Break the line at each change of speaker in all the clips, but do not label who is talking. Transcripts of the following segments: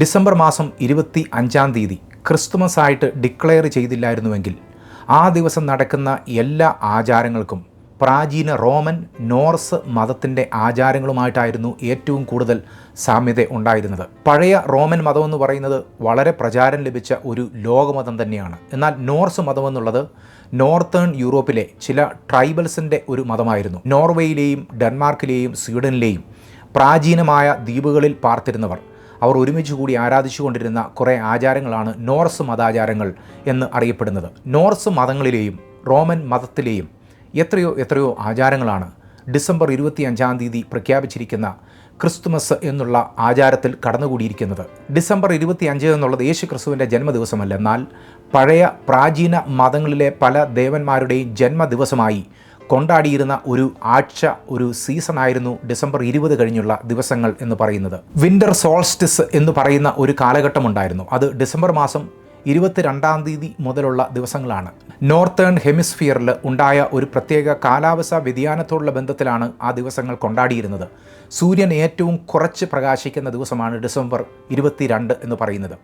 December മാസം ഇരുപത്തി അഞ്ചാം തീയതി ക്രിസ്തുമസ് ആയിട്ട് ഡിക്ലെയർ ചെയ്തില്ലായിരുന്നുവെങ്കിൽ ആ ദിവസം നടക്കുന്ന എല്ലാ ആചാരങ്ങൾക്കും പ്രാചീന റോമൻ നോർസ് മതത്തിന്റെ ആചാരങ്ങളുമായിട്ടായിരുന്നു ഏറ്റവും കൂടുതൽ സാമ്യത ഉണ്ടായിരുന്നത്. പഴയ റോമൻ മതമെന്ന് പറയുന്നത് വളരെ പ്രചാരം ലഭിച്ച ഒരു ലോകമതം തന്നെയാണ്. എന്നാൽ നോർസ് മതമെന്നുള്ളത് നോർത്തേൺ യൂറോപ്പിലെ ചില ട്രൈബൽസിന്റെ ഒരു മതമായിരുന്നു. നോർവേയിലെയും ഡെൻമാർക്കിലെയും സ്വീഡനിലെയും പ്രാചീനമായ ദ്വീപുകളിൽ പാർത്തിരുന്നവർ അവർ ഒരുമിച്ച് കൂടി ആരാധിച്ചുകൊണ്ടിരുന്ന കുറേ ആചാരങ്ങളാണ് നോർസ് മതാചാരങ്ങൾ എന്ന് അറിയപ്പെടുന്നത്. നോർസ് മതങ്ങളിലെയും റോമൻ മതത്തിലെയും എത്രയോ എത്രയോ ആചാരങ്ങളാണ് ഡിസംബർ ഇരുപത്തി അഞ്ചാം തീയതി പ്രഖ്യാപിച്ചിരിക്കുന്ന ക്രിസ്തുമസ് എന്നുള്ള ആചാരത്തിൽ കടന്നുകൂടിയിരിക്കുന്നത്. ഡിസംബർ ഇരുപത്തി അഞ്ച് എന്നുള്ളത് യേശു ക്രിസ്തുവിന്റെ ജന്മദിവസമല്ല. എന്നാൽ പഴയ പ്രാചീന മതങ്ങളിലെ പല ദേവന്മാരുടെയും ജന്മദിവസമായി കൊണ്ടാടിയിരുന്ന ഒരു ആഴ്ച ഒരു സീസൺ ആയിരുന്നു ഡിസംബർ ഇരുപത് കഴിഞ്ഞുള്ള ദിവസങ്ങൾ എന്ന് പറയുന്നത്. വിന്റർ സോൾസ്റ്റിസ് എന്ന് പറയുന്ന ഒരു കാലഘട്ടമുണ്ടായിരുന്നു അത് ഡിസംബർ മാസം ഇരുപത്തിരണ്ടാം തീയതി മുതലുള്ള ദിവസങ്ങളാണ്. നോർത്തേൺ ഹെമിസ്ഫിയറിൽ ഉണ്ടായ ഒരു പ്രത്യേക കാലാവസ്ഥാ വ്യതിയാനത്തോടുള്ള ബന്ധത്തിലാണ് ആ ദിവസങ്ങൾ കൊണ്ടാടിയിരുന്നത്. സൂര്യൻ ഏറ്റവും കുറച്ച് പ്രകാശിക്കുന്ന ദിവസമാണ് ഡിസംബർ ഇരുപത്തിരണ്ട് എന്ന് പറയുന്നത്.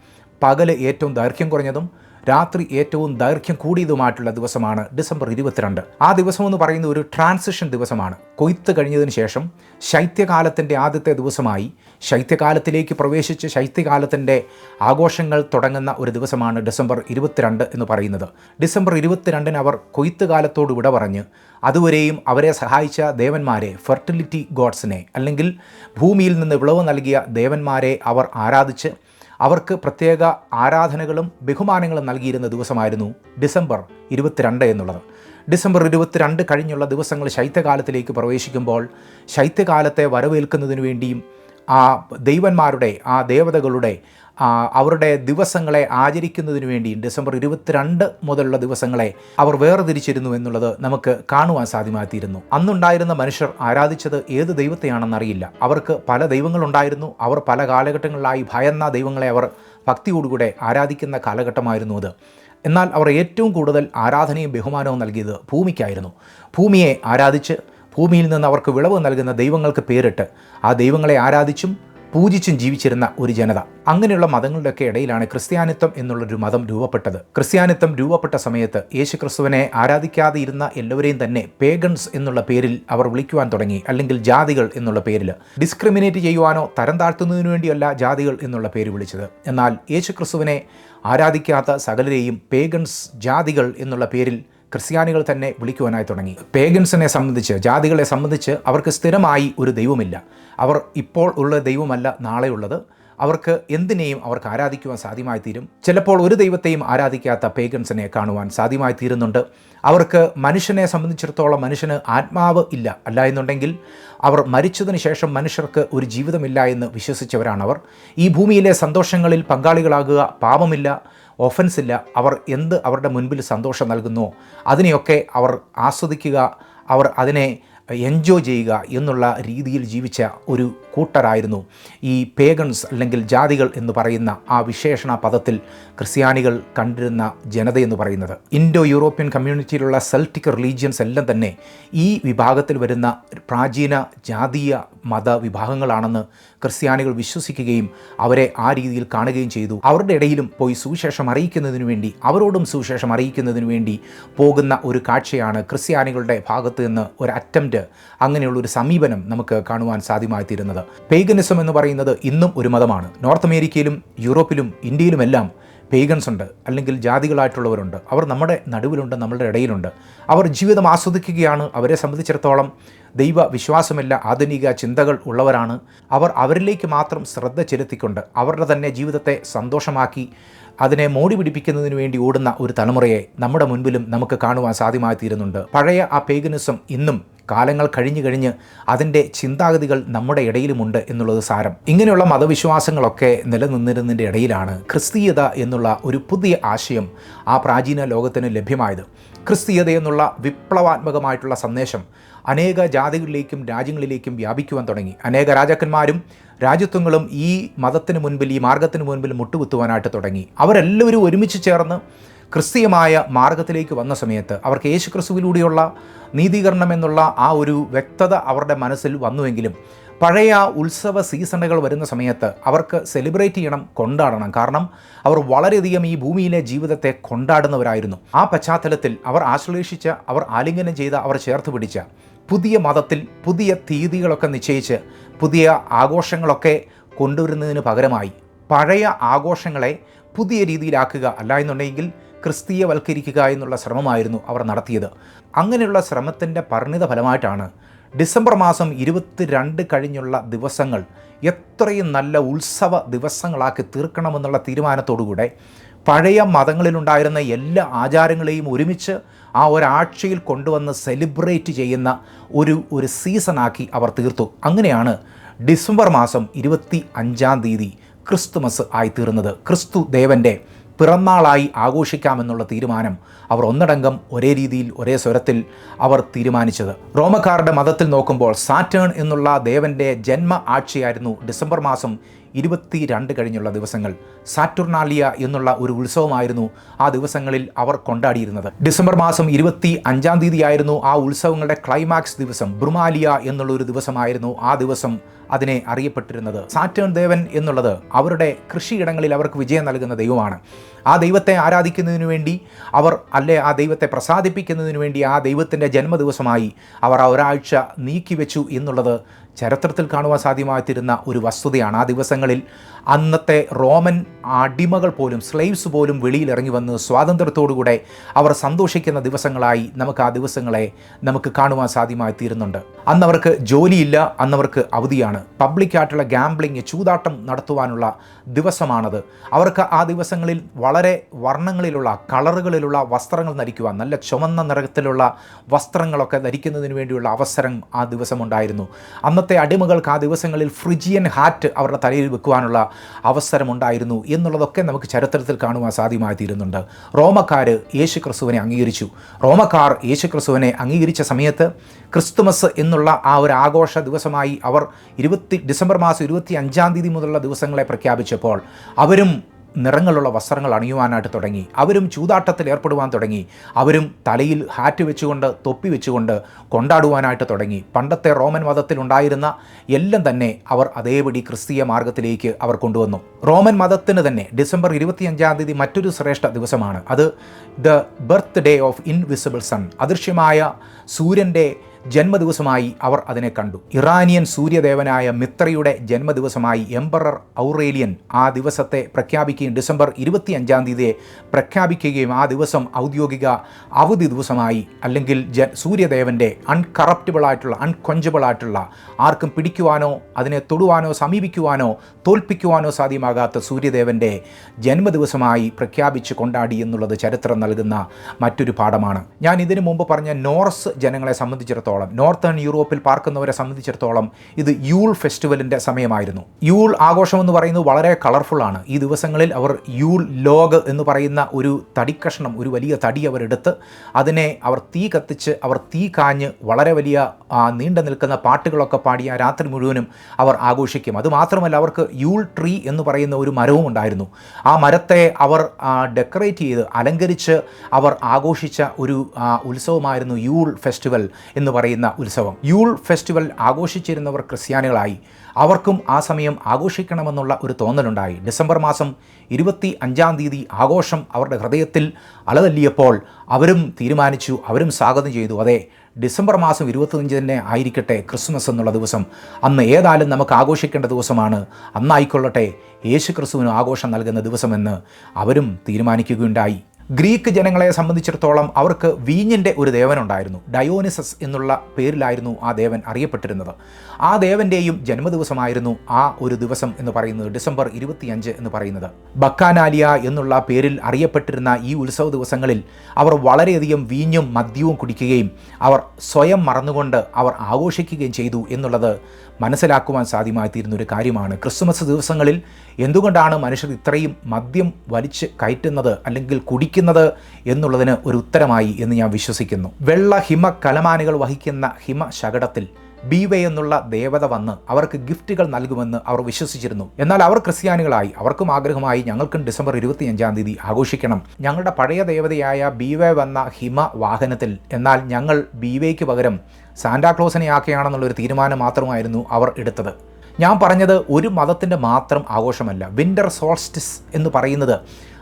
പകൽ ഏറ്റവും ദൈർഘ്യം കുറഞ്ഞതും രാത്രി ഏറ്റവും ദൈർഘ്യം കൂടിയതുമായിട്ടുള്ള ദിവസമാണ് ഡിസംബർ ഇരുപത്തിരണ്ട്. ആ ദിവസം എന്ന് പറയുന്ന ഒരു ട്രാൻസിഷൻ ദിവസമാണ്. കൊയ്ത്ത് കഴിഞ്ഞതിന് ശേഷം ശൈത്യകാലത്തിന്റെ ആദ്യത്തെ ദിവസമായി ശൈത്യകാലത്തിലേക്ക് പ്രവേശിച്ച് ശൈത്യകാലത്തിന്റെ ആഘോഷങ്ങൾ തുടങ്ങുന്ന ഒരു ദിവസമാണ് ഡിസംബർ ഇരുപത്തിരണ്ട് എന്ന് പറയുന്നത്. ഡിസംബർ ഇരുപത്തിരണ്ടിന് അവർ കൊയ്ത്ത് കാലത്തോട് വിട പറഞ്ഞ് അതുവരെയും അവരെ സഹായിച്ച ദേവന്മാരെ ഫെർട്ടിലിറ്റി ഗോഡ്സിനെ അല്ലെങ്കിൽ ഭൂമിയിൽ നിന്ന് വിളവ് നൽകിയ ദേവന്മാരെ അവർ ആരാധിച്ച് അവർക്ക് പ്രത്യേക ആരാധനകളും ബഹുമാനങ്ങളും നൽകിയിരുന്ന ദിവസമായിരുന്നു ഡിസംബർ ഇരുപത്തിരണ്ട് എന്നുള്ളത്. ഡിസംബർ ഇരുപത്തിരണ്ട് കഴിഞ്ഞുള്ള ദിവസങ്ങൾ ശൈത്യകാലത്തിലേക്ക് പ്രവേശിക്കുമ്പോൾ ശൈത്യകാലത്തെ വരവേൽക്കുന്നതിനു വേണ്ടിയും ആ ദൈവന്മാരുടെ ആ ദേവതകളുടെ അവരുടെ ദിവസങ്ങളെ ആചരിക്കുന്നതിന് വേണ്ടി ഡിസംബർ ഇരുപത്തിരണ്ട് മുതലുള്ള ദിവസങ്ങളെ അവർ വേർതിരിച്ചിരുന്നു എന്നുള്ളത് നമുക്ക് കാണുവാൻ സാധ്യമായിത്തീരുന്നു. അന്നുണ്ടായിരുന്ന മനുഷ്യർ ആരാധിച്ചത് ഏത് ദൈവത്തെയാണെന്നറിയില്ല. അവർക്ക് പല ദൈവങ്ങളുണ്ടായിരുന്നു. അവർ പല കാലഘട്ടങ്ങളിലായി ഭയന്ന ദൈവങ്ങളെ അവർ ഭക്തിയോടുകൂടെ ആരാധിക്കുന്ന കാലഘട്ടമായിരുന്നു അത്. എന്നാൽ അവർ ഏറ്റവും കൂടുതൽ ആരാധനയും ബഹുമാനവും നൽകിയത് ഭൂമിക്കായിരുന്നു. ഭൂമിയെ ആരാധിച്ച് ഭൂമിയിൽ നിന്ന് അവർക്ക് വിളവ് നൽകുന്ന ദൈവങ്ങൾക്ക് പേരിട്ട് ആ ദൈവങ്ങളെ ആരാധിച്ചും പൂജിച്ചും ജീവിച്ചിരുന്ന ഒരു ജനത. അങ്ങനെയുള്ള മതങ്ങളുടെയൊക്കെ ഇടയിലാണ് ക്രിസ്ത്യാനിത്വം എന്നുള്ളൊരു മതം രൂപപ്പെട്ടത്. ക്രിസ്ത്യാനിത്വം രൂപപ്പെട്ട സമയത്ത് യേശു ക്രിസ്തുവിനെ ആരാധിക്കാതെ ഇരുന്ന എല്ലാവരെയും തന്നെ പേഗൺസ് എന്നുള്ള പേരിൽ അവർ വിളിക്കുവാൻ തുടങ്ങി. അല്ലെങ്കിൽ ജാതികൾ എന്നുള്ള പേരിൽ. ഡിസ്ക്രിമിനേറ്റ് ചെയ്യുവാനോ തരം താഴ്ത്തുന്നതിനു വേണ്ടിയല്ല ജാതികൾ എന്നുള്ള പേര് വിളിച്ചത്. എന്നാൽ യേശു ക്രിസ്തുവിനെ ആരാധിക്കാത്ത സകലരെയും പേഗൺസ് ജാതികൾ എന്നുള്ള പേരിൽ ക്രിസ്ത്യാനികൾ തന്നെ വിളിക്കുവാനായി തുടങ്ങി. പേഗൻസിനെ സംബന്ധിച്ച് ജാതികളെ സംബന്ധിച്ച് അവർക്ക് സ്ഥിരമായി ഒരു ദൈവമില്ല. അവർ ഇപ്പോൾ ഉള്ള ദൈവമല്ല നാളെയുള്ളത് അവർക്ക് എന്തിനേയും അവർക്ക് ആരാധിക്കുവാൻ സാധ്യമായി തീരും. ചിലപ്പോൾ ഒരു ദൈവത്തെയും ആരാധിക്കാത്ത പേഗൻസിനെ കാണുവാൻ സാധ്യമായി തീരുന്നുണ്ട്. അവർക്ക് മനുഷ്യനെ സംബന്ധിച്ചിടത്തോളം മനുഷ്യന് ആത്മാവ് ഇല്ല. അല്ല എന്നുണ്ടെങ്കിൽ അവർ മരിച്ചതിന് ശേഷം മനുഷ്യർക്ക് ഒരു ജീവിതമില്ല എന്ന് വിശ്വസിച്ചവരാണവർ. ഈ ഭൂമിയിലെ സന്തോഷങ്ങളിൽ പങ്കാളികളാകുക പാപമില്ല. ഒഫൻസ് ഇല്ല. അവർ എന്ത് അവരുടെ മുൻപിൽ സന്തോഷം നൽകുന്നു അതിനെയൊക്കെ അവർ ആസ്വദിക്കുക അവർ അതിനെ എൻജോയ് ചെയ്യുക എന്നുള്ള രീതിയിൽ ജീവിച്ച ഒരു കൂട്ടരായിരുന്നു ഈ പേഗൺസ് അല്ലെങ്കിൽ ജാതികൾ എന്ന് പറയുന്ന ആ വിശേഷണ പദത്തിൽ ക്രിസ്ത്യാനികൾ കണ്ടിരുന്ന ജനതയെന്ന് പറയുന്നത്. ഇൻഡോ യൂറോപ്യൻ കമ്മ്യൂണിറ്റിയിലുള്ള സെൽറ്റിക് റിലീജിയൻസ് എല്ലാം തന്നെ ഈ വിഭാഗത്തിൽ വരുന്ന പ്രാചീന ജാതീയ മത വിഭാഗങ്ങളാണെന്ന് ക്രിസ്ത്യാനികൾ വിശ്വസിക്കുകയും അവരെ ആ രീതിയിൽ കാണുകയും ചെയ്തു. അവരുടെ ഇടയിലും പോയി സുവിശേഷം അറിയിക്കുന്നതിനു വേണ്ടി അവരോടും സുവിശേഷം അറിയിക്കുന്നതിനു വേണ്ടി പോകുന്ന ഒരു കാഴ്ചയാണ് ക്രിസ്ത്യാനികളുടെ ഭാഗത്ത് നിന്ന് ഒരു അറ്റംപ്റ്റ് അങ്ങനെയുള്ള ഒരു സമീപനം നമുക്ക് കാണുവാൻ സാധ്യമായി തീരുന്നത് പേഗനിസം എന്ന് പറയുന്നത് ഇന്നും ഒരു മതമാണ്. നോർത്ത് അമേരിക്കയിലും യൂറോപ്പിലും ഇന്ത്യയിലുമെല്ലാം പേഗൻസ് ഉണ്ട് അല്ലെങ്കിൽ ജാതികളായിട്ടുള്ളവരുണ്ട്. അവർ നമ്മുടെ നടുവിലുണ്ട് നമ്മളുടെ ഇടയിലുണ്ട്. അവർ ജീവിതം ആസ്വദിക്കുകയാണ് അവരെ സംബന്ധിച്ചിടത്തോളം ദൈവ വിശ്വാസമില്ല ആധുനിക ചിന്തകൾ ഉള്ളവരാണ്. അവർ അവരിലേക്ക് മാത്രം ശ്രദ്ധ ചെലുത്തിക്കൊണ്ട് അവരുടെ തന്നെ ജീവിതത്തെ സന്തോഷമാക്കി അതിനെ മോടി പിടിപ്പിക്കുന്നതിന് വേണ്ടി ഓടുന്ന ഒരു തലമുറയെ നമ്മുടെ മുൻപിലും നമുക്ക് കാണുവാൻ സാധ്യമായി തീരുന്നുണ്ട് പഴയ ആ പേഗനിസം ഇന്നും കാലങ്ങൾ കഴിഞ്ഞു കഴിഞ്ഞ് അതിന്റെ ചിന്താഗതികൾ നമ്മുടെ ഇടയിലുമുണ്ട് എന്നുള്ളത് സാരം. ഇങ്ങനെയുള്ള മതവിശ്വാസങ്ങളൊക്കെ നിലനിന്നിരുന്നതിന്റെ ഇടയിലാണ് ക്രിസ്തീയത എന്നുള്ള ഒരു പുതിയ ആശയം ആ പ്രാചീന ലോകത്തിന് ലഭ്യമായത്. ക്രിസ്തീയത എന്നുള്ള വിപ്ലവാത്മകമായിട്ടുള്ള സന്ദേശം അനേക ജാതികളിലേക്കും രാജ്യങ്ങളിലേക്കും വ്യാപിക്കുവാൻ തുടങ്ങി. അനേക രാജാക്കന്മാരും രാജ്യത്വങ്ങളും ഈ മതത്തിന് മുൻപിൽ ഈ മാർഗത്തിന് മുൻപിൽ മുട്ടുകുത്തുവാനായിട്ട് തുടങ്ങി. അവരെല്ലാവരും ഒരുമിച്ച് ചേർന്ന് ക്രിസ്തീയമായ മാർഗത്തിലേക്ക് വന്ന സമയത്ത് അവർക്ക് യേശു ക്രിസ്തുവിലൂടെയുള്ള നീതീകരണം എന്നുള്ള ആ ഒരു വ്യക്തത അവരുടെ മനസ്സിൽ വന്നുവെങ്കിലും പഴയ ഉത്സവ സീസണുകൾ വരുന്ന സമയത്ത് അവർക്ക് സെലിബ്രേറ്റ് ചെയ്യണം കൊണ്ടാടണം. കാരണം അവർ വളരെയധികം ഈ ഭൂമിയിലെ ജീവിതത്തെ കൊണ്ടാടുന്നവരായിരുന്നു. ആ പശ്ചാത്തലത്തിൽ അവർ ആശ്ലേഷിച്ച അവർ ആലിംഗനം ചെയ്ത അവർ ചേർത്ത് പിടിച്ച പുതിയ മതത്തിൽ പുതിയ തീയതികളൊക്കെ നിശ്ചയിച്ച് പുതിയ ആഘോഷങ്ങളൊക്കെ കൊണ്ടുവരുന്നതിന് പകരമായി പഴയ ആഘോഷങ്ങളെ പുതിയ രീതിയിലാക്കുക അല്ല എന്നുണ്ടെങ്കിൽ ക്രിസ്തീയവൽക്കരിക്കുക എന്നുള്ള ശ്രമമായിരുന്നു അവർ നടത്തിയത്. അങ്ങനെയുള്ള ശ്രമത്തിന്റെ പരിണിത ഫലമായിട്ടാണ് ഡിസംബർ മാസം ഇരുപത്തിരണ്ട് കഴിഞ്ഞുള്ള ദിവസങ്ങൾ എത്രയും നല്ല ഉത്സവ ദിവസങ്ങളാക്കി തീർക്കണമെന്നുള്ള തീരുമാനത്തോടുകൂടെ പഴയ മതങ്ങളിലുണ്ടായിരുന്ന എല്ലാ ആചാരങ്ങളെയും ഒരുമിച്ച് ആ ഒരാഴ്ചയിൽ കൊണ്ടുവന്ന് സെലിബ്രേറ്റ് ചെയ്യുന്ന ഒരു ഒരു സീസണാക്കി അവർ തീർത്തു. അങ്ങനെയാണ് ഡിസംബർ മാസം ഇരുപത്തി അഞ്ചാം തീയതി ക്രിസ്തുമസ് ആയിത്തീർന്നത് ക്രിസ്തു ദേവന്റെ പിറന്നാളായി ആഘോഷിക്കാമെന്നുള്ള തീരുമാനം അവർ ഒന്നടങ്കം ഒരേ രീതിയിൽ ഒരേ സ്വരത്തിൽ അവർ തീരുമാനിച്ചത്. റോമക്കാരുടെ മതത്തിൽ നോക്കുമ്പോൾ സാറ്റേൺ എന്നുള്ള ദേവന്റെ ജന്മ ആഴ്ചയായിരുന്നു ഡിസംബർ മാസം ഇരുപത്തി രണ്ട് കഴിഞ്ഞുള്ള ദിവസങ്ങൾ. സാറ്റുർണാലിയ എന്നുള്ള ഒരു ഉത്സവമായിരുന്നു ആ ദിവസങ്ങളിൽ അവർ കൊണ്ടാടിയിരുന്നത്. ഡിസംബർ മാസം ഇരുപത്തി അഞ്ചാം തീയതിയായിരുന്നു ആ ഉത്സവങ്ങളുടെ ക്ലൈമാക്സ് ദിവസം. ബ്രുമാലിയ എന്നുള്ളൊരു ദിവസമായിരുന്നു ആ ദിവസം അതിനെ അറിയപ്പെട്ടിരുന്നത്. സാറ്റേൺ ദേവൻ എന്നുള്ളത് അവരുടെ കൃഷിയിടങ്ങളിൽ അവർക്ക് വിജയം നൽകുന്ന ദൈവമാണ്. ആ ദൈവത്തെ ആരാധിക്കുന്നതിനു വേണ്ടി അവർ അല്ലെ ആ ദൈവത്തെ പ്രസാദിപ്പിക്കുന്നതിനു വേണ്ടി ആ ദൈവത്തിന്റെ ജന്മദിവസമായി അവർ ആ ഒരാഴ്ച നീക്കിവെച്ചു എന്നുള്ളത് ചരിത്രത്തിൽ കാണുവാൻ സാധ്യമായിത്തീരുന്ന ഒരു വസ്തുതയാണ്. ആ ദിവസങ്ങളിൽ അന്നത്തെ റോമൻ അടിമകൾ പോലും സ്ലേവ്സ് പോലും വെളിയിലിറങ്ങി വന്ന് സ്വാതന്ത്ര്യത്തോടുകൂടെ അവർ സന്തോഷിക്കുന്ന ദിവസങ്ങളായി നമുക്ക് ആ ദിവസങ്ങളെ നമുക്ക് കാണുവാൻ സാധ്യമായി തീരുന്നുണ്ട് അന്നവർക്ക് ജോലിയില്ല അന്നവർക്ക് അവധിയാണ്. പബ്ലിക്കായിട്ടുള്ള ഗാംബ്ലിങ് ചൂതാട്ടം നടത്തുവാനുള്ള ദിവസമാണത്. അവർക്ക് ആ ദിവസങ്ങളിൽ വളരെ വർണങ്ങളിലുള്ള കളറുകളിലുള്ള വസ്ത്രങ്ങൾ ധരിക്കുവാൻ നല്ല ചുമന്ന നിറത്തിലുള്ള വസ്ത്രങ്ങളൊക്കെ ധരിക്കുന്നതിന് വേണ്ടിയുള്ള അവസരം ആ ദിവസമുണ്ടായിരുന്നു. അന്നത്തെ അടിമകൾക്ക് ആ ദിവസങ്ങളിൽ ഫ്രിജിയൻ ഹാറ്റ് അവരുടെ തലയിൽ വെക്കുവാനുള്ള അവസരമുണ്ടായിരുന്നു എന്നുള്ളതൊക്കെ നമുക്ക് ചരിത്രത്തിൽ കാണുവാൻ സാധ്യമായി തീരുന്നുണ്ട് റോമക്കാർ യേശു ക്രിസ്തുവിനെ അംഗീകരിച്ചു. റോമക്കാർ യേശു ക്രിസ്തുവിനെ അംഗീകരിച്ച സമയത്ത് ക്രിസ്തുമസ് എന്നുള്ള ആ ഒരു ആഘോഷ ദിവസമായി അവർ ഇരുപത്തി ഡിസംബർ മാസം ഇരുപത്തി അഞ്ചാം തീയതി മുതലുള്ള ദിവസങ്ങളെ പ്രഖ്യാപിച്ചപ്പോൾ അവരും നിറങ്ങളുള്ള വസ്ത്രങ്ങൾ അണിയുവാനായിട്ട് തുടങ്ങി. അവരും ചൂതാട്ടത്തിൽ ഏർപ്പെടുവാൻ തുടങ്ങി. അവരും തലയിൽ ഹാറ്റ് വെച്ചുകൊണ്ട് തൊപ്പി വെച്ചുകൊണ്ട് കൊണ്ടാടുവാനായിട്ട് തുടങ്ങി. പണ്ടത്തെ റോമൻ മതത്തിൽ ഉണ്ടായിരുന്ന എല്ലാം തന്നെ അവർ അതേപടി ക്രിസ്തീയ മാർഗത്തിലേക്ക് അവർ കൊണ്ടുവന്നു. റോമൻ മതത്തിന് തന്നെ ഡിസംബർ ഇരുപത്തിയഞ്ചാം തീയതി മറ്റൊരു ശ്രേഷ്ഠ ദിവസമാണ്. അത് the birthday of invisible sun. അദൃശ്യമായ സൂര്യന്റെ ജന്മദിവസമായി അവർ അതിനെ കണ്ടു. ഇറാനിയൻ സൂര്യദേവനായ മിത്രയുടെ ജന്മദിവസമായി എംപറർ ഔറേലിയൻ ആ ദിവസത്തെ പ്രഖ്യാപിക്കുകയും ഡിസംബർ ഇരുപത്തിയഞ്ചാം തീയതിയെ പ്രഖ്യാപിക്കുകയും ആ ദിവസം ഔദ്യോഗിക അവധി ദിവസമായി അല്ലെങ്കിൽ ജ സൂര്യദേവന്റെ അൺകറപ്റ്റബിളായിട്ടുള്ള അൺകൊഞ്ചബിളായിട്ടുള്ള ആർക്കും പിടിക്കുവാനോ അതിനെ തൊടുവാനോ സമീപിക്കുവാനോ തോൽപ്പിക്കുവാനോ സാധ്യമാകാത്ത സൂര്യദേവന്റെ ജന്മദിവസമായി പ്രഖ്യാപിച്ച് കൊണ്ടാടി എന്നുള്ളത് ചരിത്രം നൽകുന്ന മറ്റൊരു പാഠമാണ്. ഞാൻ ഇതിനു മുമ്പ് പറഞ്ഞ നോർസ് ജനങ്ങളെ സംബന്ധിച്ചിടത്തോളം നോർത്തേൺ യൂറോപ്പിൽ പാർക്കുന്നവരെ സംബന്ധിച്ചിടത്തോളം ഇത് യൂൾ ഫെസ്റ്റിവലിന്റെ സമയമായിരുന്നു. യൂൾ ആഘോഷം എന്ന് പറയുന്നത് വളരെ കളർഫുള്ളാണ് ഈ ദിവസങ്ങളിൽ അവർ യൂൾ ലോഗ് എന്ന് പറയുന്ന ഒരു തടിക്കഷ്ണം ഒരു വലിയ തടി അവരെടുത്ത് അതിനെ അവർ തീ കത്തിച്ച് അവർ തീ കാഞ്ഞ് വളരെ വലിയ നീണ്ടു നിൽക്കുന്ന പാട്ടുകളൊക്കെ പാടിയ രാത്രി മുഴുവനും അവർ ആഘോഷിക്കും. അതുമാത്രമല്ല അവർക്ക് യൂൾ ട്രീ എന്ന് പറയുന്ന ഒരു മരവും ഉണ്ടായിരുന്നു. ആ മരത്തെ അവർ ഡെക്കറേറ്റ് ചെയ്ത് അലങ്കരിച്ച് അവർ ആഘോഷിച്ച ഒരു ഉത്സവമായിരുന്നു യൂൾ ഫെസ്റ്റിവൽ എന്ന് പറയുന്ന ഉത്സവം. യൂൾ ഫെസ്റ്റിവൽ ആഘോഷിച്ചിരുന്നവർ ക്രിസ്ത്യാനികളായി. അവർക്കും ആ സമയം ആഘോഷിക്കണമെന്നുള്ള ഒരു തോന്നലുണ്ടായി. ഡിസംബർ മാസം ഇരുപത്തി അഞ്ചാം തീയതി ആഘോഷം അവരുടെ ഹൃദയത്തിൽ അലതല്ലിയപ്പോൾ അവരും തീരുമാനിച്ചു അവരും സ്വാഗതം ചെയ്തു. അതെ ഡിസംബർ മാസം ഇരുപത്തഞ്ച് തന്നെ ആയിരിക്കട്ടെ ക്രിസ്മസ് എന്നുള്ള ദിവസം. അന്ന് ഏതായാലും നമുക്ക് ആഘോഷിക്കേണ്ട ദിവസമാണ്. അന്നായിക്കൊള്ളട്ടെ യേശു ക്രിസ്തുവിന് ആഘോഷം നൽകുന്ന ദിവസമെന്ന് അവരും തീരുമാനിക്കുകയുണ്ടായി. ഗ്രീക്ക് ജനങ്ങളെ സംബന്ധിച്ചിടത്തോളം അവർക്ക് വീഞ്ഞിന്റെ ഒരു ദേവനുണ്ടായിരുന്നു. ഡയോനിസസ് എന്നുള്ള പേരിലായിരുന്നു ആ ദേവൻ അറിയപ്പെട്ടിരുന്നത്. ആ ദേവന്റെയും ജന്മദിവസമായിരുന്നു ആ ഒരു ദിവസം എന്ന് പറയുന്നത് ഡിസംബർ ഇരുപത്തിയഞ്ച് എന്ന് പറയുന്നത്. ബക്കാനാലിയ എന്നുള്ള പേരിൽ അറിയപ്പെട്ടിരുന്ന ഈ ഉത്സവ ദിവസങ്ങളിൽ അവർ വളരെയധികം വീഞ്ഞും മദ്യവും കുടിക്കുകയും അവർ സ്വയം മറന്നുകൊണ്ട് അവർ ആഘോഷിക്കുകയും ചെയ്തു എന്നുള്ളത് മനസ്സിലാക്കുവാൻ സാധ്യമായി തീരുന്ന ഒരു കാര്യമാണ്. ക്രിസ്മസ് ദിവസങ്ങളിൽ എന്തുകൊണ്ടാണ് മനുഷ്യർ ഇത്രയും മദ്യം വലിച്ച് കയറ്റുന്നത് അല്ലെങ്കിൽ കുടിക്കുന്നത് എന്നുള്ളതിന് ഒരു ഉത്തരമായി എന്ന് ഞാൻ വിശ്വസിക്കുന്നു. വെള്ള ഹിമ കലമാനുകൾ വഹിക്കുന്ന ഹിമ ശകടത്തിൽ ബീവെ എന്നുള്ള ദേവത വന്ന് അവർക്ക് ഗിഫ്റ്റുകൾ നൽകുമെന്ന് അവർ വിശ്വസിച്ചിരുന്നു. എന്നാൽ അവർ ക്രിസ്ത്യാനികളായി. അവർക്കും ആഗ്രഹമായി ഞങ്ങൾക്കും ഡിസംബർ ഇരുപത്തിയഞ്ചാം തീയതി ആഘോഷിക്കണം. ഞങ്ങളുടെ പഴയ ദേവതയായ ബീവെ വന്ന ഹിമ വാഹനത്തിൽ എന്നാൽ ഞങ്ങൾ ബീവയ്ക്ക് പകരം സാന്റാക്ലോസിനെ ആക്കുകയാണെന്നുള്ളൊരു തീരുമാനം മാത്രമായിരുന്നു അവർ എടുത്തത്. ഞാൻ പറഞ്ഞത് ഒരു മതത്തിന്റെ മാത്രം ആഘോഷമല്ല വിന്റർ സോൾസ്റ്റിസ് എന്ന് പറയുന്നത്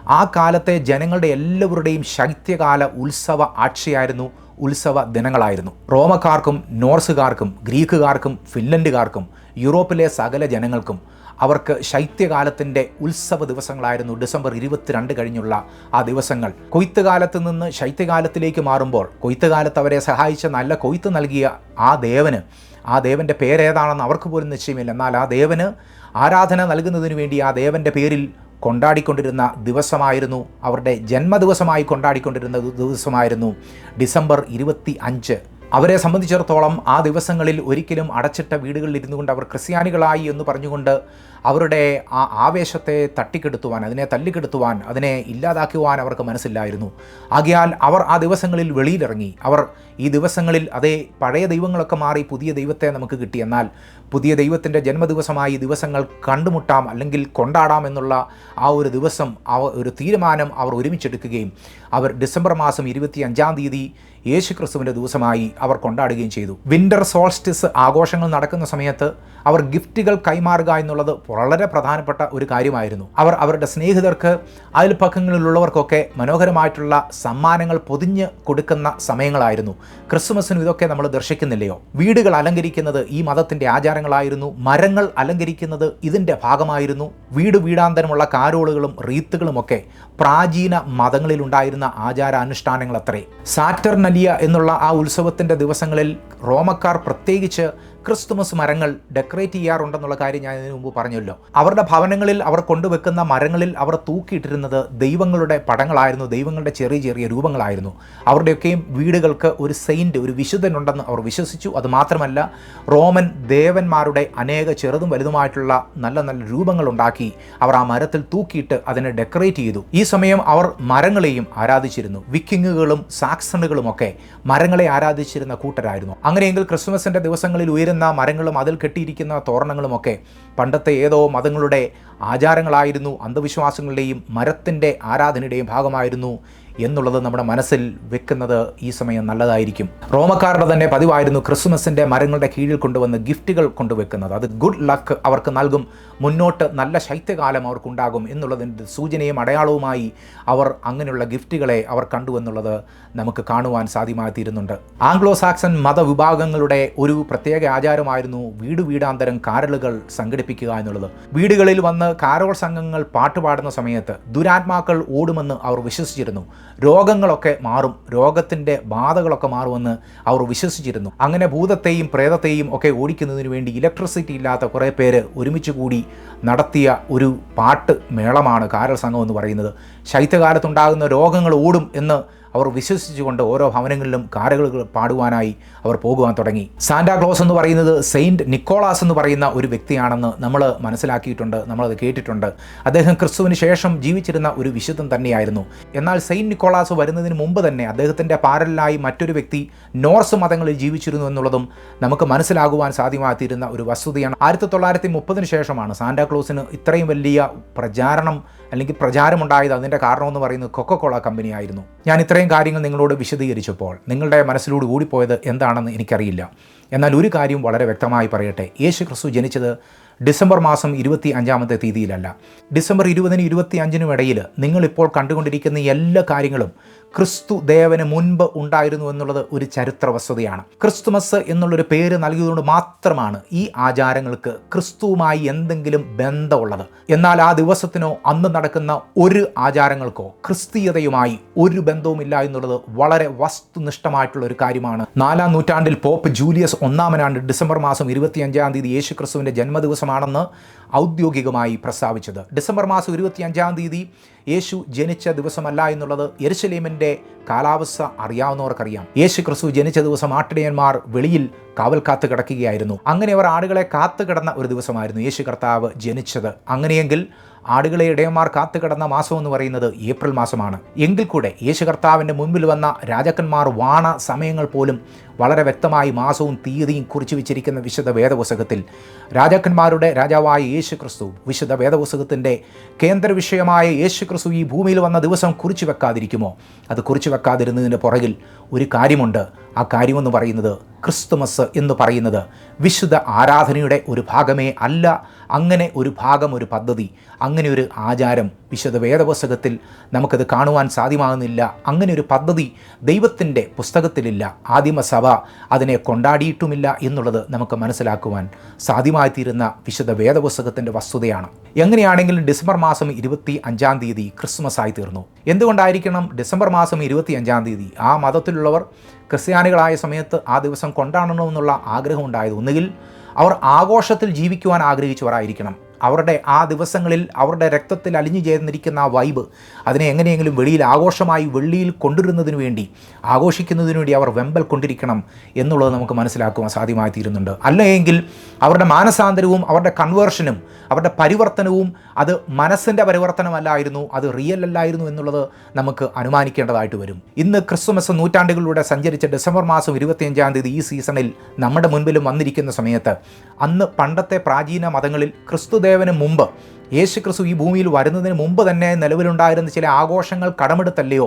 ആ കാലത്തെ ജനങ്ങളുടെ എല്ലാവരുടെയും ശൈത്യകാല ഉത്സവ ആഴ്ചയായിരുന്നു ഉത്സവ ദിനങ്ങളായിരുന്നു. റോമക്കാർക്കും നോർസുകാർക്കും ഗ്രീക്കുകാർക്കും ഫിൻലൻഡുകാർക്കും യൂറോപ്പിലെ സകല ജനങ്ങൾക്കും അവർക്ക് ശൈത്യകാലത്തിന്റെ ഉത്സവ ദിവസങ്ങളായിരുന്നു ഡിസംബർ ഇരുപത്തിരണ്ട് കഴിഞ്ഞുള്ള ആ ദിവസങ്ങൾ. കൊയ്ത്ത് കാലത്ത് നിന്ന് ശൈത്യകാലത്തിലേക്ക് മാറുമ്പോൾ കൊയ്ത്ത് കാലത്ത് അവരെ സഹായിച്ച നല്ല കൊയ്ത്ത് നൽകിയ ആ ദേവന് ആ ദേവന്റെ പേരേതാണെന്ന് അവർക്ക് പോലും നിശ്ചയമില്ല. എന്നാൽ ആ ദേവന് ആരാധന നൽകുന്നതിന് വേണ്ടി ആ ദേവന്റെ പേരിൽ കൊണ്ടാടിക്കൊണ്ടിരുന്ന ദിവസമായിരുന്നു അവരുടെ ജന്മദിവസമായി കൊണ്ടാടിക്കൊണ്ടിരുന്ന ദിവസമായിരുന്നു ഡിസംബർ ഇരുപത്തി അഞ്ച് അവരെ സംബന്ധിച്ചിടത്തോളം ആ ദിവസങ്ങളിൽ ഒരിക്കലും അടച്ചിട്ട വീടുകളിൽ ഇരുന്നു കൊണ്ട് അവർ ക്രിസ്ത്യാനികളായി എന്ന് പറഞ്ഞുകൊണ്ട് അവരുടെ ആ ആവേശത്തെ തട്ടിക്കെടുത്തുവാൻ അതിനെ തല്ലിക്കെടുത്തുവാൻ അതിനെ ഇല്ലാതാക്കുവാൻ അവർക്ക് മനസ്സില്ലായിരുന്നു. ആകയാൽ അവർ ആ ദിവസങ്ങളിൽ വെളിയിലിറങ്ങി. അവർ ഈ ദിവസങ്ങളിൽ അതേ പഴയ ദൈവങ്ങളൊക്കെ മാറി പുതിയ ദൈവത്തെ നമുക്ക് കിട്ടി. എന്നാൽ പുതിയ ദൈവത്തിന്റെ ജന്മദിവസമായി ദിവസങ്ങൾ കണ്ടുമുട്ടാം അല്ലെങ്കിൽ കൊണ്ടാടാം എന്നുള്ള ആ ഒരു ദിവസം ആ ഒരു തീരുമാനം അവർ ഒരുമിച്ചെടുക്കുകയും. അവർ ഡിസംബർ മാസം ഇരുപത്തി അഞ്ചാം തീയതി യേശു ക്രിസ്തുവിന്റെ ദിവസമായി അവർ കൊണ്ടാടുകയും ചെയ്തു. വിന്റർ സോൾസ്റ്റിസ് ആഘോഷങ്ങൾ നടക്കുന്ന സമയത്ത് അവർ ഗിഫ്റ്റുകൾ കൈമാറുക എന്നുള്ളത് വളരെ പ്രധാനപ്പെട്ട ഒരു കാര്യമായിരുന്നു. അവർ അവരുടെ സ്നേഹിതർക്ക് അയൽപ്പക്കങ്ങളിലുള്ളവർക്കൊക്കെ മനോഹരമായിട്ടുള്ള സമ്മാനങ്ങൾ പൊതിഞ്ഞ് കൊടുക്കുന്ന സമയങ്ങളായിരുന്നു. ക്രിസ്മസിനും ഇതൊക്കെ നമ്മൾ ദർശിക്കുന്നില്ലയോ? വീടുകൾ അലങ്കരിക്കുന്നത് ഈ മതത്തിന്റെ ആചാരങ്ങളായിരുന്നു. മരങ്ങൾ അലങ്കരിക്കുന്നത് ഇതിന്റെ ഭാഗമായിരുന്നു. വീട് വീടാന്തരമുള്ള കാരോളുകളും റീത്തുകളുമൊക്കെ പ്രാചീന മതങ്ങളിലുണ്ടായിരുന്ന ആചാരാനുഷ്ഠാനങ്ങൾ അത്രേ സാറ്റർനലിയ എന്നുള്ള ആ ഉത്സവത്തിന്റെ ദിവസങ്ങളിൽ റോമക്കാർ പ്രത്യേകിച്ച് ക്രിസ്തുമസ് മരങ്ങൾ ഡെക്കറേറ്റ് ചെയ്യാറുണ്ടെന്നുള്ള കാര്യം ഞാൻ ഇതിനു മുമ്പ് പറഞ്ഞല്ലോ. അവരുടെ ഭവനങ്ങളിൽ അവർ കൊണ്ടുവെക്കുന്ന മരങ്ങളിൽ അവർ തൂക്കിയിട്ടിരുന്നത് ദൈവങ്ങളുടെ പടങ്ങളായിരുന്നു ദൈവങ്ങളുടെ ചെറിയ ചെറിയ രൂപങ്ങളായിരുന്നു. അവരുടെയൊക്കെയും വീടുകൾക്ക് ഒരു സെയിന്റ് ഒരു വിശുദ്ധനുണ്ടെന്ന് അവർ വിശ്വസിച്ചു. അതുമാത്രമല്ല റോമൻ ദേവന്മാരുടെ അനേക ചെറുതും വലുതുമായിട്ടുള്ള നല്ല നല്ല രൂപങ്ങൾ ഉണ്ടാക്കി അവർ ആ മരത്തിൽ തൂക്കിയിട്ട് അതിനെ ഡെക്കറേറ്റ് ചെയ്തു. ഈ സമയം അവർ മരങ്ങളെയും ആരാധിച്ചിരുന്നു. വിക്കിങ്ങുകളും സാക്സണുകളും ഒക്കെ മരങ്ങളെ ആരാധിച്ചിരുന്ന കൂട്ടരായിരുന്നു. അങ്ങനെയെങ്കിൽ ക്രിസ്മസിന്റെ ദിവസങ്ങളിൽ ഉയരുന്ന മരങ്ങളും അതിൽ കെട്ടിയിരിക്കുന്ന തോരണങ്ങളുമൊക്കെ പണ്ടത്തെ ഏതോ മതങ്ങളുടെ ആചാരങ്ങളായിരുന്നു അന്ധവിശ്വാസങ്ങളുടെയും മരത്തിന്റെ ആരാധനയുടെയും ഭാഗമായിരുന്നു എന്നുള്ളത് നമ്മുടെ മനസ്സിൽ വെക്കുന്നത് ഈ സമയം നല്ലതായിരിക്കും. റോമക്കാരുടെ തന്നെ പതിവായിരുന്നു ക്രിസ്മസിന്റെ മരങ്ങളുടെ കീഴിൽ കൊണ്ടുവന്ന് ഗിഫ്റ്റുകൾ കൊണ്ടുവെക്കുന്നത്. അത് ഗുഡ് ലക്ക് അവർക്ക് നൽകും. മുന്നോട്ട് നല്ല ശൈത്യകാലം അവർക്കുണ്ടാകും എന്നുള്ളതിന്റെ സൂചനയും അടയാളവുമായി അവർ അങ്ങനെയുള്ള ഗിഫ്റ്റുകളെ അവർ കണ്ടു എന്നുള്ളത് നമുക്ക് കാണുവാൻ സാധ്യമായി തീരുന്നുണ്ട് ആംഗ്ലോ സാക്സൺ മതവിഭാഗങ്ങളുടെ ഒരു പ്രത്യേക ആചാരമായിരുന്നു വീട് വീടാന്തരം കാരളുകൾ സംഘടിപ്പിക്കുക എന്നുള്ളത്. വീടുകളിൽ വന്ന് കാരോൾ സംഘങ്ങൾ പാട്ടുപാടുന്ന സമയത്ത് ദുരാത്മാക്കൾ ഓടുമെന്ന് അവർ വിശ്വസിച്ചിരുന്നു. രോഗങ്ങളൊക്കെ മാറും രോഗത്തിന്റെ ബാധകളൊക്കെ മാറുമെന്ന് അവർ വിശ്വസിച്ചിരുന്നു. അങ്ങനെ ഭൂതത്തെയും പ്രേതത്തെയും ഒക്കെ ഓടിക്കുന്നതിന് വേണ്ടി ഇലക്ട്രിസിറ്റി ഇല്ലാത്ത കുറേ പേര് ഒരുമിച്ച് കൂടി നടത്തിയ ഒരു പാട്ട് മേളമാണ് കാരൽ സംഘം എന്ന് പറയുന്നത്. ശൈത്യകാലത്തുണ്ടാകുന്ന രോഗങ്ങൾ ഓടും എന്ന് അവർ വിശ്വസിച്ചുകൊണ്ട് ഓരോ ഭവനങ്ങളിലും കാറുകൾ പാടുവാനായി അവർ പോകുവാൻ തുടങ്ങി. സാന്റാക്ലോസ് എന്ന് പറയുന്നത് സെയിന്റ് നിക്കോളാസ് എന്ന് പറയുന്ന ഒരു വ്യക്തിയാണെന്ന് നമ്മൾ മനസ്സിലാക്കിയിട്ടുണ്ട് നമ്മളത് കേട്ടിട്ടുണ്ട്. അദ്ദേഹം ക്രിസ്തുവിന് ശേഷം ജീവിച്ചിരുന്ന ഒരു വിശുദ്ധൻ തന്നെയായിരുന്നു. എന്നാൽ സെയിന്റ് നിക്കോളാസ് വരുന്നതിന് മുമ്പ് തന്നെ അദ്ദേഹത്തിന്റെ പാരലായി മറ്റൊരു വ്യക്തി നോർസ് മതങ്ങളിൽ ജീവിച്ചിരുന്നു എന്നുള്ളതും നമുക്ക് മനസ്സിലാകുവാൻ സാധ്യമാക്കിയിരുന്ന ഒരു വസ്തുതയാണ്. ആയിരത്തി തൊള്ളായിരത്തി മുപ്പതിന് ശേഷമാണ് സാന്റാക്ലോസിന് ഇത്രയും വലിയ പ്രചാരണം അല്ലെങ്കിൽ പ്രചാരമുണ്ടായത് അതിന്റെ കാരണമെന്ന് പറയുന്നത് കൊക്കക്കോള കമ്പനിയായിരുന്നു ഞാൻ ഇത്രയും കാര്യങ്ങൾ നിങ്ങളോട് വിശദീകരിച്ചപ്പോൾ നിങ്ങളുടെ മനസ്സിലൂടെ ഓടിപ്പോയത് എന്താണെന്ന് എനിക്കറിയില്ല. എന്നാൽ ഒരു കാര്യം വളരെ വ്യക്തമായി പറയട്ടെ. യേശു ക്രിസ്തു ജനിച്ചത് ഡിസംബർ മാസം ഇരുപത്തി അഞ്ചാമത്തെ തീയതിയിലല്ല. ഡിസംബർ ഇരുപതിനും ഇരുപത്തി അഞ്ചിനും ഇടയിൽ നിങ്ങളിപ്പോൾ കണ്ടുകൊണ്ടിരിക്കുന്ന എല്ലാ കാര്യങ്ങളും ക്രിസ്തു ദേവന് മുൻപ് ഉണ്ടായിരുന്നു എന്നുള്ളത് ഒരു ചരിത്ര വസ്തുതയാണ് ക്രിസ്തുമസ് എന്നുള്ളൊരു പേര് നൽകിയതുകൊണ്ട് മാത്രമാണ് ഈ ആചാരങ്ങൾക്ക് ക്രിസ്തുവുമായി എന്തെങ്കിലും ബന്ധമുള്ളത്. എന്നാൽ ആ ദിവസത്തിനോ അന്ന് നടക്കുന്ന ഒരു ആചാരങ്ങൾക്കോ ക്രിസ്തീയതയുമായി ഒരു ബന്ധവുമില്ല എന്നുള്ളത് വളരെ വസ്തുനിഷ്ഠമായിട്ടുള്ള ഒരു കാര്യമാണ്. നാലാം നൂറ്റാണ്ടിൽ പോപ്പ് ജൂലിയസ് ഒന്നാമനാണ്ട് ഡിസംബർ മാസം ഇരുപത്തിയഞ്ചാം തീയതി യേശു ക്രിസ്തുവിന്റെ ജന്മദിവസമാണെന്ന് ഔദ്യോഗികമായി പ്രസ്താവിച്ചത്. ഡിസംബർ മാസം ഇരുപത്തിയഞ്ചാം തീയതി യേശു ജനിച്ച ദിവസമല്ല എന്നുള്ളത് യെരുശലേമിന്റെ കാലാവസ്ഥ അറിയാവുന്നവർക്കറിയാം. യേശു ക്രിസ്തു ജനിച്ച ദിവസം ആട്ടിടയന്മാർ വെളിയിൽ കാവൽ കാത്തു കിടക്കുകയായിരുന്നു. അങ്ങനെ അവർ ആടുകളെ കാത്തു കിടന്ന ഒരു ദിവസമായിരുന്നു യേശു കർത്താവ് ജനിച്ചത്. അങ്ങനെയെങ്കിൽ ആടുകളെ ഇടയന്മാർ കാത്തു കിടന്ന മാസം എന്ന് പറയുന്നത് ഏപ്രിൽ മാസമാണ്. എങ്കിൽ കൂടെ യേശു കർത്താവിന്റെ മുൻപിൽ വന്ന രാജാക്കന്മാർ വാണ സമയങ്ങൾ പോലും വളരെ വ്യക്തമായി മാസവും തീയതിയും കുറിച്ച് വെച്ചിരിക്കുന്ന വിശുദ്ധ വേദപുസ്തകത്തിൽ രാജാക്കന്മാരുടെ രാജാവായ യേശു ക്രിസ്തു വിശുദ്ധ വേദപുസ്തകത്തിന്റെ കേന്ദ്ര വിഷയമായ യേശു ക്രിസ്തു ഈ ഭൂമിയിൽ വന്ന ദിവസം കുറിച്ച് വെക്കാതിരിക്കുമോ? അത് കുറിച്ച് വെക്കാതിരുന്നതിന്റെ പുറകിൽ ഒരു കാര്യമുണ്ട്. ആ കാര്യമെന്ന് പറയുന്നത് ക്രിസ്തുമസ് എന്ന് പറയുന്നത് വിശുദ്ധ ആരാധനയുടെ ഒരു ഭാഗമേ അല്ല. അങ്ങനെ ഒരു ഭാഗം ഒരു പദ്ധതി അങ്ങനെ ഒരു ആചാരം വിശുദ്ധ വേദപുസ്തകത്തിൽ നമുക്കത് കാണുവാൻ സാധ്യമാകുന്നില്ല. അങ്ങനെ ഒരു പദ്ധതി ദൈവത്തിന്റെ പുസ്തകത്തിലില്ല. ആദിമസഭ അതിനെ കൊണ്ടാടിയിട്ടുമില്ല എന്നുള്ളത് നമുക്ക് മനസ്സിലാക്കുവാൻ സാധ്യമായിത്തീരുന്ന വിശുദ്ധ വേദപുസ്തകത്തിന്റെ വസ്തുതയാണ്. എങ്ങനെയാണെങ്കിലും ഡിസംബർ മാസം ഇരുപത്തി അഞ്ചാം തീയതി ക്രിസ്മസ് ആയി തീർന്നു എന്തുകൊണ്ടായിരിക്കണം ഡിസംബർ മാസം ഇരുപത്തി അഞ്ചാം തീയതി? ആ മതത്തിലുള്ളവർ ക്രിസ്ത്യാനികളായ സമയത്ത് ആ ദിവസം കൊണ്ടാടണമെന്നുള്ള ആഗ്രഹം ഉണ്ടായത് ഒന്നുകിൽ അവർ ആഘോഷത്തിൽ ജീവിക്കുവാൻ ആഗ്രഹിച്ചവരായിരിക്കണം. അവരുടെ ആ ദിവസങ്ങളിൽ അവരുടെ രക്തത്തിൽ അലിഞ്ഞു ചേർന്നിരിക്കുന്ന ആ വൈബ് അതിനെ എങ്ങനെയെങ്കിലും വെളിയിൽ ആഘോഷമായി വെള്ളിയിൽ കൊണ്ടുവരുന്നതിന് വേണ്ടി ആഘോഷിക്കുന്നതിന് വേണ്ടി അവർ വെമ്പൽ കൊണ്ടിരിക്കണം എന്നുള്ളത് നമുക്ക് മനസ്സിലാക്കുവാൻ സാധ്യമായി തീരുന്നുണ്ട്. അല്ലെങ്കിൽ അവരുടെ മാനസാന്തരവും അവരുടെ കൺവേർഷനും അവരുടെ പരിവർത്തനവും അത് മനസ്സിന്റെ പരിവർത്തനമല്ലായിരുന്നു അത് റിയൽ അല്ലായിരുന്നു എന്നുള്ളത് നമുക്ക് അനുമാനിക്കേണ്ടതായിട്ട് വരും. ഇന്ന് ക്രിസ്മസ് നൂറ്റാണ്ടുകളിലൂടെ സഞ്ചരിച്ച ഡിസംബർ മാസം ഇരുപത്തിയഞ്ചാം തീയതി ഈ സീസണിൽ നമ്മുടെ മുൻപിലും വന്നിരിക്കുന്ന സമയത്ത് അന്ന് പണ്ടത്തെ പ്രാചീന മതങ്ങളിൽ ക്രിസ്തുദേവന് മുമ്പ് യേശുക്രിസ്തു ഈ ഭൂമിയിൽ വരുന്നതിന് മുമ്പ് തന്നെ നിലവിലുണ്ടായിരുന്ന ചില ആഘോഷങ്ങൾ കടമെടുത്തല്ലയോ?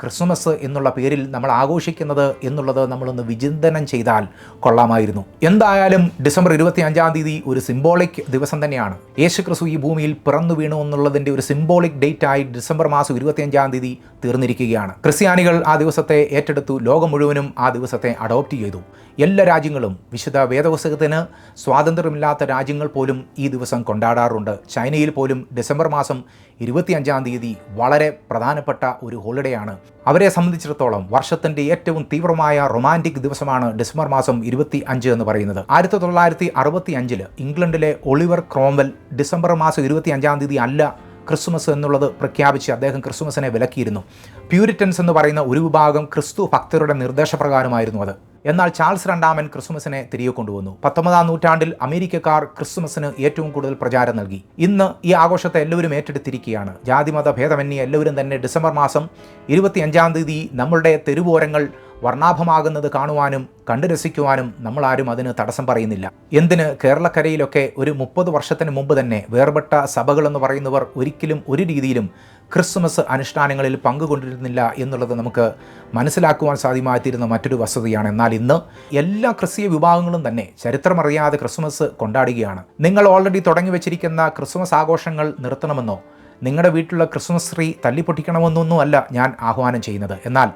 ക്രിസ്മസ് എന്നുള്ള പേരിൽ നമ്മൾ ആഘോഷിക്കുന്നത് എന്നുള്ളത് നമ്മളൊന്ന് വിചിന്തനം ചെയ്താൽ കൊള്ളാമായിരുന്നു. എന്തായാലും ഡിസംബർ ഇരുപത്തി അഞ്ചാം തീയതി ഒരു സിംബോളിക് ദിവസം തന്നെയാണ്. യേശു ക്രിസ്തു ഈ ഭൂമിയിൽ പിറന്നു വീണു എന്നുള്ളതിന്റെ ഒരു സിംബോളിക് ഡേറ്റ് ആയി ഡിസംബർ മാസം ഇരുപത്തിയഞ്ചാം തീയതി തീർന്നിരിക്കുകയാണ്. ക്രിസ്ത്യാനികൾ ആ ദിവസത്തെ ഏറ്റെടുത്തു. ലോകം മുഴുവനും ആ ദിവസത്തെ അഡോപ്റ്റ് ചെയ്തു. എല്ലാ രാജ്യങ്ങളും വിശുദ്ധ വേദപുസ്തകത്തിന് സ്വാതന്ത്ര്യമില്ലാത്ത രാജ്യങ്ങൾ പോലും ഈ ദിവസം കൊണ്ടാടാറുണ്ട്. ചൈനയിൽ പോലും ഡിസംബർ മാസം ഇരുപത്തിയഞ്ചാം തീയതി വളരെ പ്രധാനപ്പെട്ട ഒരു ഹോളിഡേ ആണ് അവരെ സംബന്ധിച്ചിടത്തോളം വർഷത്തിന്റെ ഏറ്റവും തീവ്രമായ റൊമാന്റിക് ദിവസമാണ് ഡിസംബർ മാസം ഇരുപത്തി അഞ്ച് എന്ന് പറയുന്നത്. ആയിരത്തി തൊള്ളായിരത്തി അറുപത്തി അഞ്ചിൽ ഇംഗ്ലണ്ടിലെ ഒളിവർ ക്രോംവെൽ ഡിസംബർ മാസം ഇരുപത്തി അഞ്ചാം തീയതി അല്ല ക്രിസ്മസ് എന്നുള്ളത് പ്രഖ്യാപിച്ച് അദ്ദേഹം ക്രിസ്മസിനെ വിലക്കിയിരുന്നു. പ്യൂരിറ്റൻസ് എന്ന് പറയുന്ന ഒരു വിഭാഗം ക്രിസ്തു ഭക്തരുടെ നിർദ്ദേശപ്രകാരമായിരുന്നു അത്. എന്നാൽ ചാൾസ് രണ്ടാമൻ ക്രിസ്മസിനെ തിരികെ കൊണ്ടുവന്നു. പത്തൊമ്പതാം നൂറ്റാണ്ടിൽ അമേരിക്കക്കാർ ക്രിസ്മസിന് ഏറ്റവും കൂടുതൽ പ്രചാരം നൽകി. ഇന്ന് ഈ ആഘോഷത്തെ എല്ലാവരും ഏറ്റെടുത്തിരിക്കുകയാണ്. ജാതിമത ഭേദമന്യേ എല്ലാവരും തന്നെ ഡിസംബർ മാസം ഇരുപത്തിയഞ്ചാം തീയതി നമ്മളുടെ തെരുവോരങ്ങൾ വർണാഭമാകുന്നത് കാണുവാനും കണ്ടു രസിക്കുവാനും നമ്മളാരും അതിന് തടസ്സം പറയുന്നില്ല. എന്തിന് കേരളക്കരയിലൊക്കെ ഒരു മുപ്പത് വർഷത്തിന് മുമ്പ് തന്നെ വേർപെട്ട സഭകളെന്ന് പറയുന്നവർ ഒരിക്കലും ഒരു രീതിയിലും ക്രിസ്മസ് അനുഷ്ഠാനങ്ങളിൽ പങ്കുകൊണ്ടിരുന്നില്ല എന്നുള്ളത് നമുക്ക് മനസ്സിലാക്കുവാൻ സാധ്യമായിത്തീരുന്ന മറ്റൊരു വസ്തുതയാണ് എന്നാൽ ഇന്ന് എല്ലാ ക്രിസ്തീയ വിഭാഗങ്ങളും തന്നെ ചരിത്രമറിയാതെ ക്രിസ്മസ് കൊണ്ടാടുകയാണ്. നിങ്ങൾ ഓൾറെഡി തുടങ്ങി വെച്ചിരിക്കുന്ന ക്രിസ്മസ് ആഘോഷങ്ങൾ നിർത്തണമെന്നോ നിങ്ങളുടെ വീട്ടിലുള്ള ക്രിസ്മസ് ട്രീ തല്ലിപ്പൊട്ടിക്കണമെന്നൊന്നും അല്ല ഞാൻ ആഹ്വാനം ചെയ്യുന്നത്. എന്നാൽ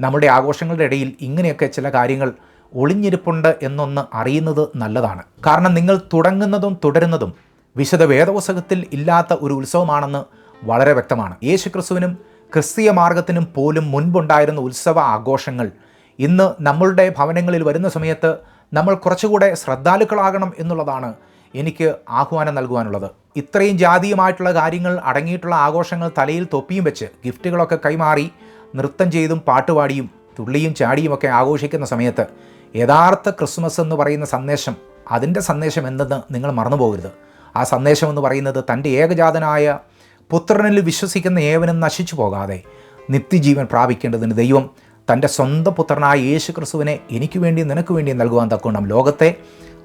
നമ്മുടെ ആഘോഷങ്ങളുടെ ഇടയിൽ ഇങ്ങനെയൊക്കെ ചില കാര്യങ്ങൾ ഒളിഞ്ഞിരിപ്പുണ്ട് എന്നൊന്ന് അറിയുന്നത് നല്ലതാണ്. കാരണം നിങ്ങൾ തുടങ്ങുന്നതും തുടരുന്നതും വിശദ വേദപുസ്തകത്തിൽ ഇല്ലാത്ത ഒരു ഉത്സവമാണെന്ന് വളരെ വ്യക്തമാണ്. യേശുക്രിസ്തുവിനും ക്രിസ്തീയ മാർഗത്തിനും പോലും മുൻപുണ്ടായിരുന്ന ഉത്സവ ആഘോഷങ്ങൾ ഇന്ന് നമ്മളുടെ ഭവനങ്ങളിൽ വരുന്ന സമയത്ത് നമ്മൾ കുറച്ചുകൂടെ ശ്രദ്ധാലുക്കളാകണം എന്നുള്ളതാണ് എനിക്ക് ആഹ്വാനം നൽകുവാനുള്ളത്. ഇത്രയും ജാതീയമായിട്ടുള്ള കാര്യങ്ങൾ അടങ്ങിയിട്ടുള്ള ആഘോഷങ്ങൾ തലയിൽ തൊപ്പിയും വെച്ച് ഗിഫ്റ്റുകളൊക്കെ കൈമാറി നൃത്തം ചെയ്തും പാട്ടുപാടിയും തുള്ളിയും ചാടിയുമൊക്കെ ആഘോഷിക്കുന്ന സമയത്ത് യഥാർത്ഥ ക്രിസ്മസ് എന്ന് പറയുന്ന സന്ദേശം അതിന്റെ സന്ദേശം എന്തെന്ന് നിങ്ങൾ മറന്നു പോകരുത് ആ സന്ദേശം എന്ന് പറയുന്നത് തന്റെ ഏകജാതനായ പുത്രനിൽ വിശ്വസിക്കുന്ന ഏവനും നശിച്ചു പോകാതെ നിത്യജീവൻ പ്രാപിക്കേണ്ടതിന് ദൈവം തന്റെ സ്വന്തം പുത്രനായ യേശു ക്രിസ്തുവിനെ എനിക്ക് വേണ്ടി നിനക്ക് വേണ്ടി നൽകുവാൻ തക്കോണം ലോകത്തെ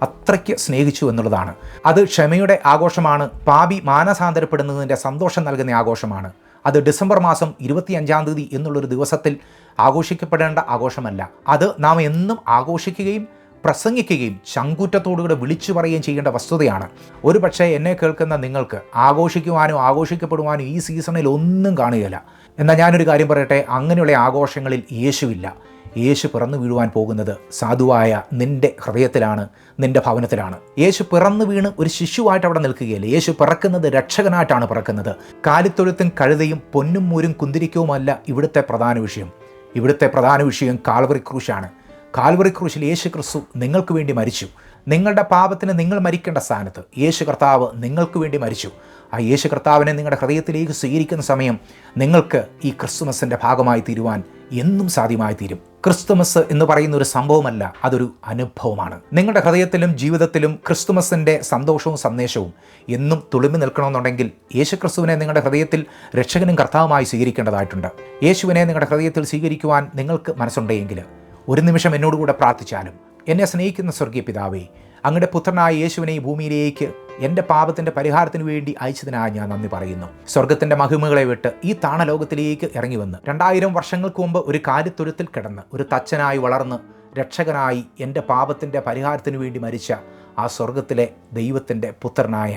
അത്രയ്ക്ക് സ്നേഹിച്ചു എന്നുള്ളതാണ്. അത് ക്ഷമയുടെ ആഘോഷമാണ്. പാപി മാനസാന്തരപ്പെടുന്നതിന്റെ സന്തോഷം നൽകുന്ന ആഘോഷമാണ്. അത് ഡിസംബർ മാസം ഇരുപത്തിയഞ്ചാം തീയതി എന്നുള്ളൊരു ദിവസത്തിൽ ആഘോഷിക്കപ്പെടേണ്ട ആഘോഷമല്ല. അത് നാം എന്നും ആഘോഷിക്കുകയും പ്രസംഗിക്കുകയും ചങ്കൂറ്റത്തോടുകൂടെ വിളിച്ചു പറയുകയും ചെയ്യേണ്ട വസ്തുതയാണ്. ഒരു പക്ഷേ എന്നെ കേൾക്കുന്ന നിങ്ങൾക്ക് ആഘോഷിക്കുവാനോ ആഘോഷിക്കപ്പെടുവാനോ ഈ സീസണിൽ ഒന്നും കാണുകയില്ല. എന്നാൽ ഞാനൊരു കാര്യം പറയട്ടെ അങ്ങനെയുള്ള ആഘോഷങ്ങളിൽ യേശുവില്ല. യേശു പിറന്നു വീഴുവാൻ പോകുന്നത് സാധുവായ നിന്റെ ഹൃദയത്തിലാണ് നിന്റെ ഭവനത്തിലാണ്. യേശു പിറന്നു വീണ് ഒരു ശിശുവായിട്ട് അവിടെ നിൽക്കുകയില്ല. യേശു പിറക്കുന്നത് രക്ഷകനായിട്ടാണ് പിറക്കുന്നത്. കാലിത്തൊഴുത്തും കഴുതയും പൊന്നും മൂരും കുന്തിരിക്കവുമല്ല ഇവിടുത്തെ പ്രധാന വിഷയം. ഇവിടുത്തെ പ്രധാന വിഷയം കാൽവറി ക്രൂശാണ്. കാൽവറി ക്രൂശിൽ യേശു ക്രിസ്തു നിങ്ങൾക്ക് വേണ്ടി മരിച്ചു. നിങ്ങളുടെ പാപത്തിന് നിങ്ങൾ മരിക്കേണ്ട സ്ഥാനത്ത് യേശു കർത്താവ് നിങ്ങൾക്ക് വേണ്ടി മരിച്ചു. ആ യേശു കർത്താവിനെ നിങ്ങളുടെ ഹൃദയത്തിലേക്ക് സ്വീകരിക്കുന്ന സമയം നിങ്ങൾക്ക് ഈ ക്രിസ്തുമസിന്റെ ഭാഗമായി തീരുവാൻ എന്നും സാധ്യമായി തീരും. ക്രിസ്തുമസ് എന്ന് പറയുന്ന ഒരു സംഭവമല്ല അതൊരു അനുഭവമാണ്. നിങ്ങളുടെ ഹൃദയത്തിലും ജീവിതത്തിലും ക്രിസ്തുമസിന്റെ സന്തോഷവും സന്ദേശവും എന്നും തുളുമ്പി നിൽക്കണമെന്നുണ്ടെങ്കിൽ യേശു ക്രിസ്തുവിനെ നിങ്ങളുടെ ഹൃദയത്തിൽ രക്ഷകനും കർത്താവുമായി സ്വീകരിക്കേണ്ടതായിട്ടുണ്ട്. യേശുവിനെ നിങ്ങളുടെ ഹൃദയത്തിൽ സ്വീകരിക്കുവാൻ നിങ്ങൾക്ക് മനസ്സുണ്ടെങ്കിൽ ഒരു നിമിഷം എന്നോടുകൂടെ പ്രാർത്ഥിച്ചാലും എന്നെ സ്നേഹിക്കുന്ന സ്വർഗീയ പിതാവേ അങ്ങയുടെ പുത്രനായ യേശുവിനെ ഈ ഭൂമിയിലേക്ക് എന്റെ പാപത്തിന്റെ പരിഹാരത്തിന് വേണ്ടി അയച്ചതിനായി ഞാൻ നന്ദി പറയുന്നു. സ്വർഗത്തിന്റെ മഹിമകളെ വിട്ട് ഈ താണലോകത്തിലേക്ക് ഇറങ്ങി വന്ന് രണ്ടായിരം വർഷങ്ങൾക്ക് മുമ്പ് ഒരു കാര്യത്തൊരുത്തിൽ കിടന്ന് ഒരു തച്ചനായി വളർന്ന് രക്ഷകനായി എന്റെ പാപത്തിന്റെ പരിഹാരത്തിന് വേണ്ടി മരിച്ച ആ സ്വർഗത്തിലെ ദൈവത്തിന്റെ പുത്രനായ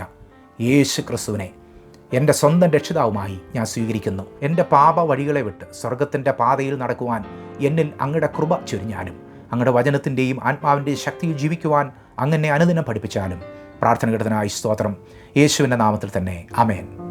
യേശു ക്രിസ്തുവിനെ എന്റെ സ്വന്തം രക്ഷിതാവുമായി ഞാൻ സ്വീകരിക്കുന്നു. എന്റെ പാപ വഴികളെ വിട്ട് സ്വർഗത്തിന്റെ പാതയിൽ നടക്കുവാൻ എന്നിൽ അങ്ങയുടെ കൃപ ചൊരിഞ്ഞാലും അങ്ങയുടെ വചനത്തിന്റെയും ആത്മാവിന്റെയും ശക്തിയിൽ ജീവിക്കുവാൻ അങ്ങനെ അനുദിനം പഠിപ്പിച്ചാലും പ്രാർത്ഥന കിടത്തനായി സ്തോത്രം. യേശുവിന്റെ നാമത്തിൽ തന്നെ. അമേൻ